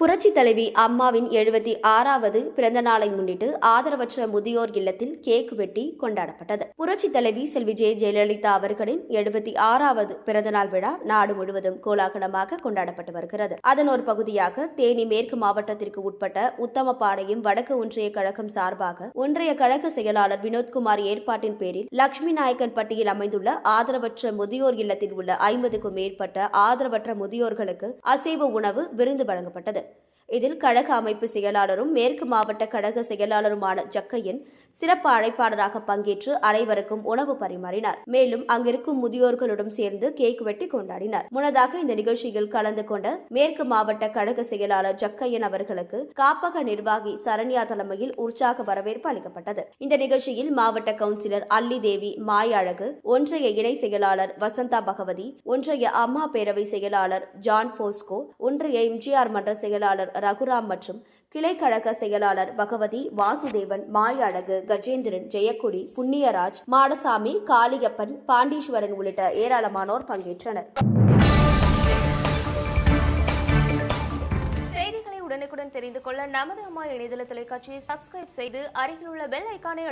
புரட்சி தலைவி அம்மாவின் எழுபத்தி ஆறாவது பிறந்த நாளை முன்னிட்டு ஆதரவற்ற முதியோர் இல்லத்தில் கேக் வெட்டி கொண்டாடப்பட்டது. புரட்சி தலைவி செல்வி ஜெய ஜெயலலிதா அவர்களின் எழுபத்தி ஆறாவது பிறந்தநாள் விழா நாடு முழுவதும் கோலாகலமாக கொண்டாடப்பட்டு வருகிறது. அதன் ஒரு பகுதியாக தேனி மேற்கு மாவட்டத்திற்கு உட்பட்ட உத்தமபாளையம் வடக்கு ஒன்றிய கழகம் சார்பாக ஒன்றிய கழக செயலாளர் வினோத்குமார் ஏற்பாட்டின் பேரில் லட்சுமி நாயக்கன் பட்டியில் அமைந்துள்ள ஆதரவற்ற முதியோர் இல்லத்தில் உள்ள ஐம்பதுக்கும் மேற்பட்ட ஆதரவற்ற முதியோர்களுக்கு அசைவ உணவு விருந்து வழங்கப்பட்டது. இதில் கழக அமைப்பு செயலாளரும் மேற்கு மாவட்ட கழக செயலாளருமான ஜக்கையன் சிறப்பு அழைப்பாளராக பங்கேற்று அனைவருக்கும் உணவு பரிமாறினார். மேலும் அங்கிருக்கும் முதியோர்களுடன் சேர்ந்து கேக் வெட்டி கொண்டாடினார். முன்னதாக இந்த நிகழ்ச்சியில் கலந்து கொண்ட மேற்கு மாவட்ட கழக செயலாளர் ஜக்கையன் அவர்களுக்கு காப்பக நிர்வாகி சரண்யா தலைமையில் உற்சாக வரவேற்பு அளிக்கப்பட்டது. இந்த நிகழ்ச்சியில் மாவட்ட கவுன்சிலர் அல்லி தேவி மாயழகு ஒன்றிய இணை செயலாளர் வசந்தா பகவதி ஒன்றிய அம்மா பேரவை செயலாளர் ஜான் போஸ்கோ ஒன்றிய எம்ஜிஆர் மன்ற செயலாளர் ரகுராம் மற்றும் கிளை கழக செயலாளர் பகவதி வாசுதேவன் மாயழகு கஜேந்திரன் ஜெயக்குடி புண்ணியராஜ் மாடசாமி காளியப்பன் பாண்டீஸ்வரன் உள்ளிட்ட ஏராளமானோர் பங்கேற்றனர். செய்திகளை உடனுக்குடன் தெரிந்து கொள்ள நமது அம்மா இணையதள தொலைக்காட்சியை சப்ஸ்கிரைப் செய்து அருகில் உள்ள பெல் ஐக்கானை